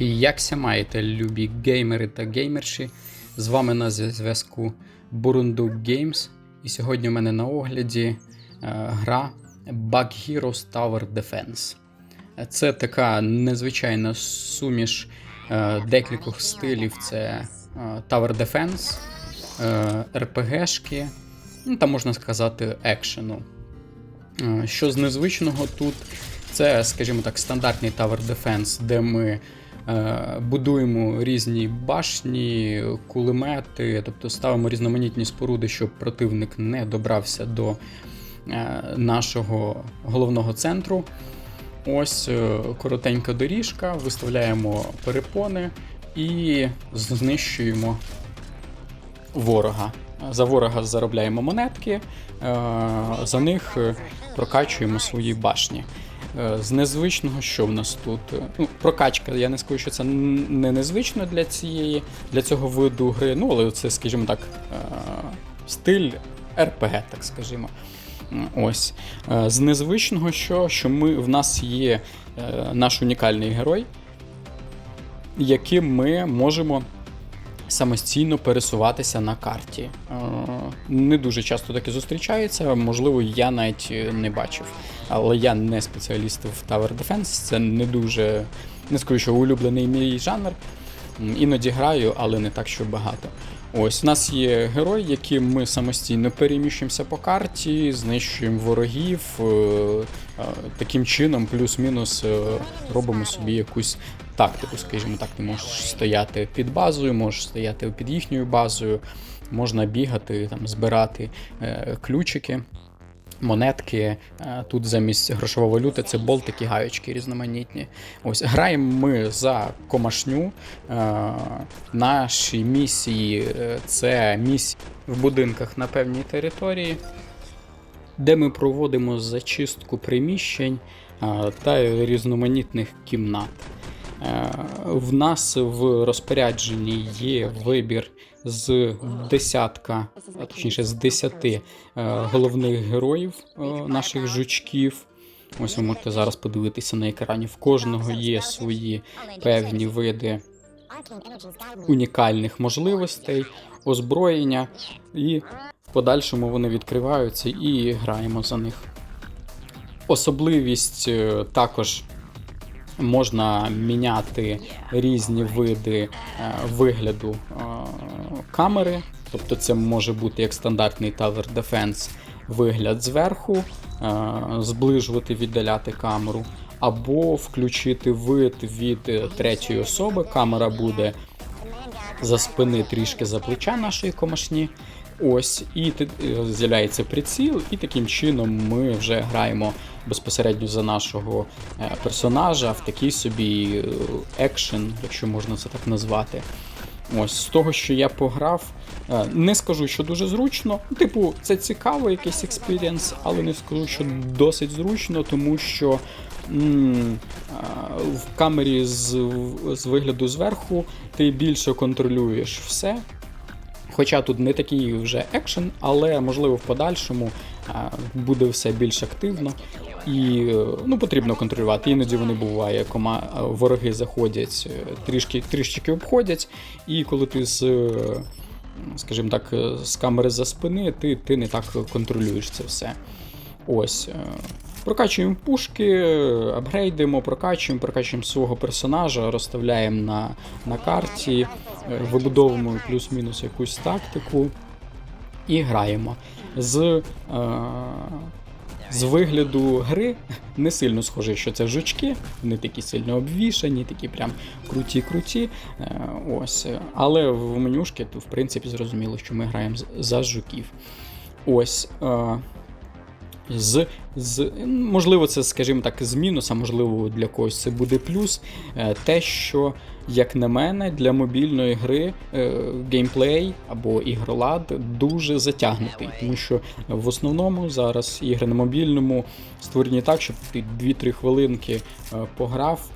Якся маєте, любі геймери та геймерші? З вами на зв'язку Burundu Games. І сьогодні у мене на огляді е, гра Bug Heroes Tower Defense. Це така незвичайна суміш е, декількох стилів: це е, Tower Defense, RPG-шки, ну та можна сказати, екшену. Що з незвичного тут, це, скажімо так, стандартний Tower Defense, де ми будуємо різні башні, кулемети, тобто ставимо різноманітні споруди, щоб противник не добрався до е, нашого головного центру. Ось е, коротенька доріжка, виставляємо перепони і знищуємо ворога. За ворога заробляємо монетки, е, за них е, прокачуємо свої башні. Е, З незвичного, що в нас тут? Ну, прокачка, я не скажу, що це не незвично для цієї, для цього виду гри. Ну, але це, скажімо так, е, стиль RPG, так скажімо. Ось. Е, З незвичного, що, що ми, в нас є е, наш унікальний герой, яким ми можемо самостійно пересуватися на карті. Не дуже часто таке зустрічається, можливо, я навіть е, не бачив. Але я не спеціаліст в Tower Defense, це не дуже, не скажу, що улюблений мій жанр. Іноді граю, але не так, що багато. Ось у нас є герой, яким ми самостійно переміщуємося по карті, знищуємо ворогів. е, е, Таким чином, плюс-мінус робимо собі якусь тактику, скажімо так, ти можеш стояти під базою, можеш стояти під їхньою базою, можна бігати, там, збирати е, ключики. Монетки Е, тут замість грошової валюти це болтики, гаючки різноманітні. Ось граємо ми за комашню. Е, Наші місії е, це місії в будинках на певній території, де ми проводимо зачистку приміщень та різноманітних кімнат. Е, В нас в розпорядженні є вибір з десятка, а точніше з десяти е, головних героїв е, наших жучків. Ось ви можете зараз подивитися на екрані. В кожного є свої певні види унікальних можливостей, озброєння, і в подальшому вони відкриваються і граємо за них. Особливість також можна міняти різні види е, вигляду е, камери. Тобто це може бути як стандартний Tower Defense вигляд зверху, е, зближувати, віддаляти камеру, або включити вид від третьої особи. Камера буде за спини трішки за плеча нашої комашні. Ось, і е, з'являється приціл, і таким чином ми вже граємо безпосередньо за нашого е, персонажа в такий собі е, екшен, якщо можна це так назвати. Ось з того, що я пограв, не скажу, що дуже зручно. Типу, це цікаво, якийсь експірієнс, але не скажу, що досить зручно, тому що в камері з, з вигляду зверху ти більше контролюєш все. Хоча тут не такий вже екшен, але можливо в подальшому буде все більш активно і ну, потрібно контролювати. Іноді вони буває, кома вороги заходять, е, трішки трішки обходять, і коли ти з, е, скажімо так, е, з камери за спини, ти, ти не так контролюєш це все. Ось. Прокачуємо пушки, апгрейдимо, прокачуємо, прокачуємо свого персонажа, розставляємо на, на карті, вибудовуємо плюс-мінус якусь тактику і граємо. З, е, з вигляду гри не сильно схоже, що це жучки, вони такі сильно обвішані, такі прям круті-круті. Е, ось. Але в менюшки, то в принципі зрозуміло, що ми граємо за жуків. Ось. Е, з, з можливо, це, скажімо так, з мінуса, можливо, для когось це буде плюс. Е, Те, що, як на мене, для мобільної гри е, геймплей або ігролад дуже затягнутий, тому що в основному зараз ігри на мобільному створені так, щоб ти 2-3 хвилинки е, пограв,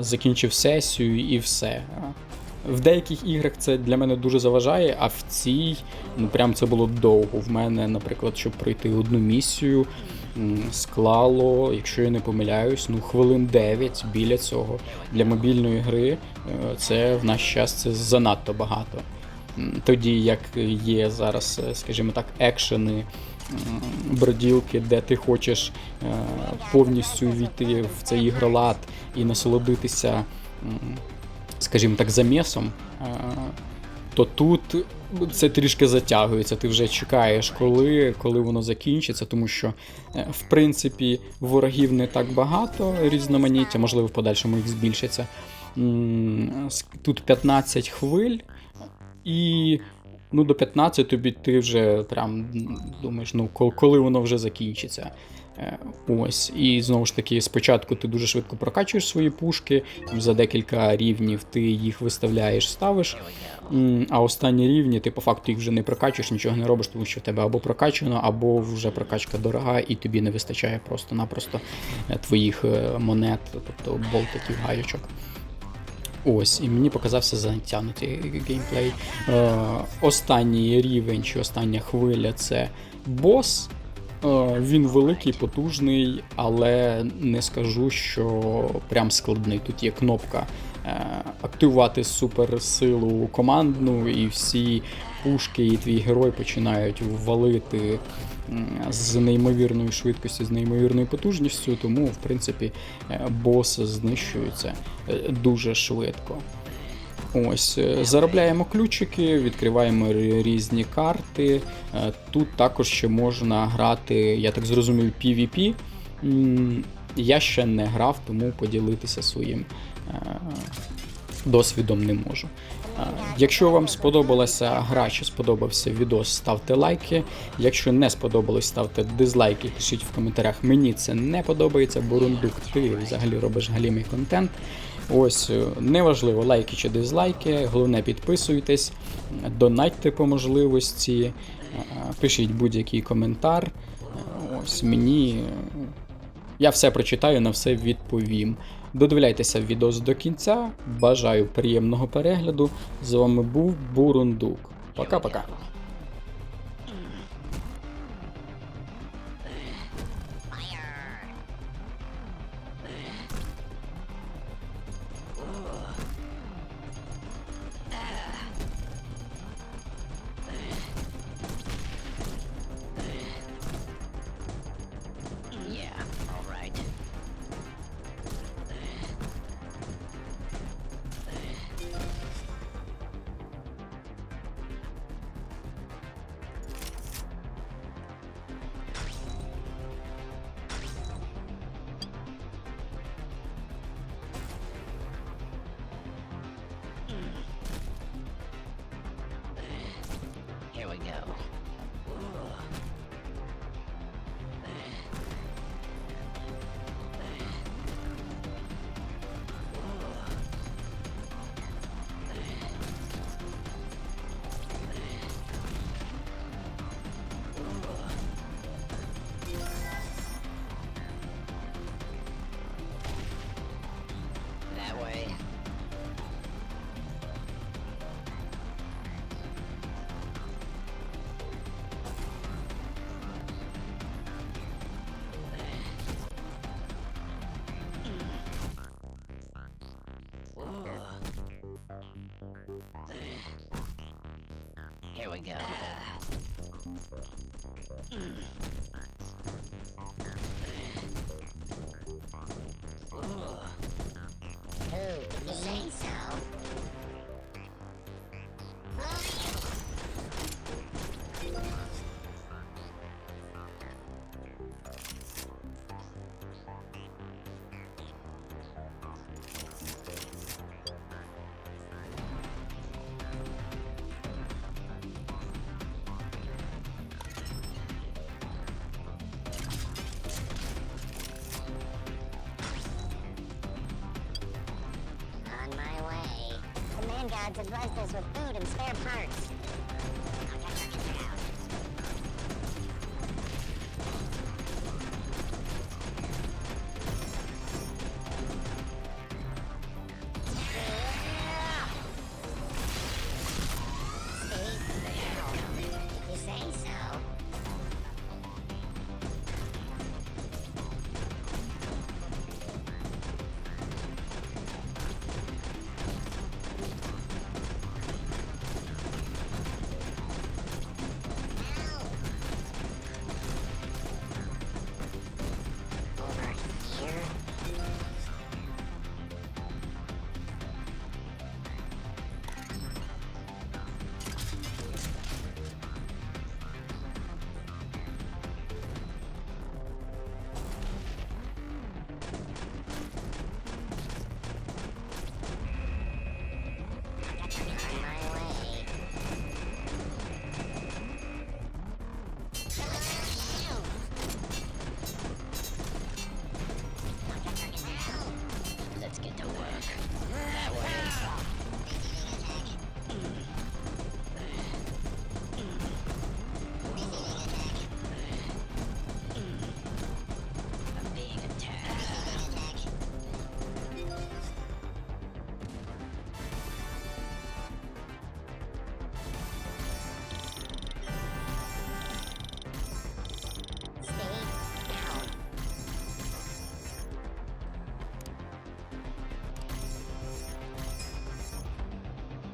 закінчив сесію і все. В деяких іграх це для мене дуже заважає, а в цій ну прям це було довго. В мене, наприклад, щоб пройти одну місію, склало, якщо я не помиляюсь, ну хвилин 9 біля цього. Для мобільної гри е, це в наш час це занадто багато. Тоді як є зараз, е, скажімо так, екшени, броділки, де ти хочеш е, повністю війти в цей ігролад і насолодитися, скажімо так, замісом, то тут це трішки затягується. Ти вже чекаєш, коли, коли воно закінчиться, тому що, е, в принципі, ворогів не так багато, різноманіття, можливо, в подальшому їх збільшиться. Тут 15 хвиль, і ну, до 15 тобі ти вже прям думаєш, ну коли воно вже закінчиться. Е, Ось, і знову ж таки, спочатку ти дуже швидко прокачуєш свої пушки, за декілька рівнів ти їх виставляєш, ставиш. А останні рівні ти по факту їх вже не прокачуєш, нічого не робиш, тому що в тебе або прокачано, або вже прокачка дорога, і тобі не вистачає просто-напросто е, твоїх е, монет, тобто болтиків, гайочок. Ось, і мені показався затягнутий геймплей. Останній рівень чи остання хвиля це бос. Е, він великий, потужний, але не скажу, що прям складний. Тут є кнопка е, активувати суперсилу командну, і всі пушки і твій герой починають валити з неймовірною швидкістю, з неймовірною потужністю, тому, в принципі, е, бос знищується дуже швидко. Ось, е, заробляємо ключики, відкриваємо різні карти. Е, Тут також ще можна грати, я так зрозумів, PvP. Я ще не грав, тому поділитися своїм е, досвідом не можу. Якщо вам сподобалася гра чи сподобався відос, ставте лайки. Якщо не сподобалось, ставте дизлайки, пишіть в коментарях. Мені це не подобається, Бурундук, ти взагалі робиш галімий контент. Ось, е, неважливо, лайки чи дизлайки, головне підписуйтесь, донатьте по можливості, е, пишіть будь-який коментар. Ось мені. е, Я все прочитаю, на все відповім. Додивляйтеся відос до кінця. Бажаю приємного перегляду. З вами був Бурундук. Пока-пока. Here we go. Who? You say so? pads and rifles with food and spare parts.